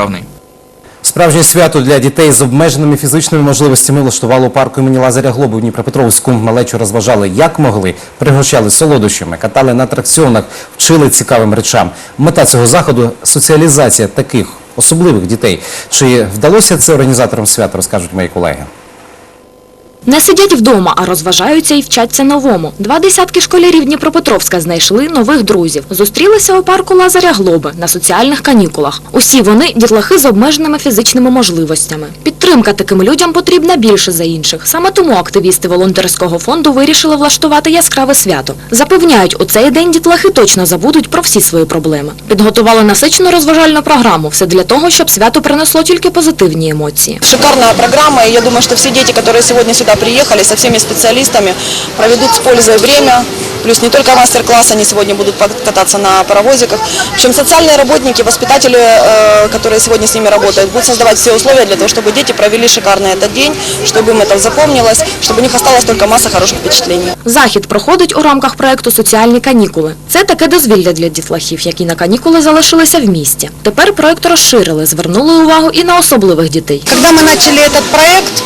Державний. Справжнє свято для дітей з обмеженими фізичними можливостями влаштувало у парку імені Лазаря Глоби в Дніпропетровську. Малечу розважали як могли, пригощали солодощами, катали на атракціонах, вчили цікавим речам. Мета цього заходу – соціалізація таких особливих дітей. Чи вдалося це організаторам свята, розкажуть мої колеги. Не сидять вдома, а розважаються і вчаться новому. Два десятки школярів Дніпропетровська знайшли нових друзів. Зустрілися у парку Лазаря Глоби на соціальних канікулах. Усі вони – дітлахи з обмеженими фізичними можливостями. Підтримка таким людям потрібна більше за інших. Саме тому активісти волонтерського фонду вирішили влаштувати яскраве свято. Запевняють, у цей день дітлахи точно забудуть про всі свої проблеми. Підготували насичену розважальну програму. Все для того, щоб свято принесло тільки позитивні емоції. Шикарная программа, и я думаю, что все дети, которые сегодня сюда приехали, со всеми специалистами, проведут с пользой время. Плюс не только мастер-класс, они сегодня будут кататься на паровозиках. Причем социальные работники, воспитатели, э, которые сегодня с ними работают, будут создавать все условия для того, чтобы дети провели шикарно этот день, чтобы им это запомнилось, чтобы у них осталась только масса хороших впечатлений. Захід проходить у рамках проекту «Соціальні канікули». Це таке дозвілля для дітлахів, які на канікули залишилися в місті. Тепер проект розширили, звернули увагу і на особливих дітей. Когда мы начали этот проект,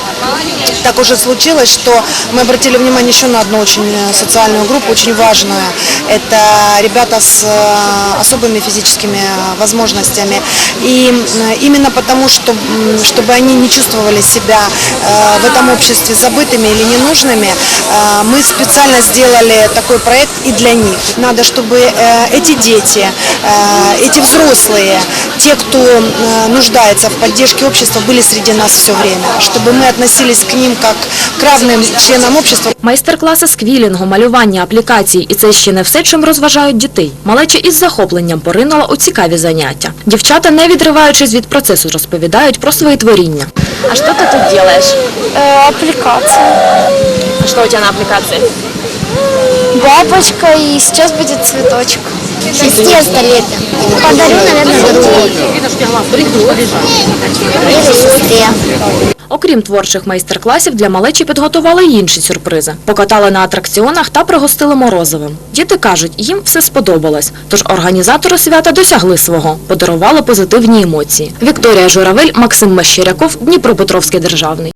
так уже случилось, что мы обратили внимание еще на одну очень э, социальную группу, очень важную. Это ребята с э, особыми физическими э, возможностями. И э, именно потому, что, м, чтобы они не чувствовали себя э, в этом обществе забытыми или ненужными, э, мы специально сделали такой проект и для них. Надо, чтобы э, эти дети, э, эти взрослые, те, кто э, нуждается в поддержке общества, были среди нас все время. Чтобы мы относились к ним как к равным членам общества. Майстер-класи з квілінгу, малювання, аплікації – і це ще не все, чим розважають дітей. Малеча із захопленням поринула у цікаві заняття. Дівчата, не відриваючись від процесу, розповідають про свої творіння. А що ти тут робиш? Э, аппликация. А що у тебе на аплікації? Бабочка и сейчас будет цветочек. Из теста лепим. Подарю, наверное, другу. Или сестре. Окрім творчих майстер-класів, для малечі підготували й інші сюрпризи. Покатали на атракціонах та пригостили морозивим. Діти кажуть, їм все сподобалось, тож організатори свята досягли свого, подарували позитивні емоції. Вікторія Журавель, Максим Мещеряков, Дніпропетровський державний.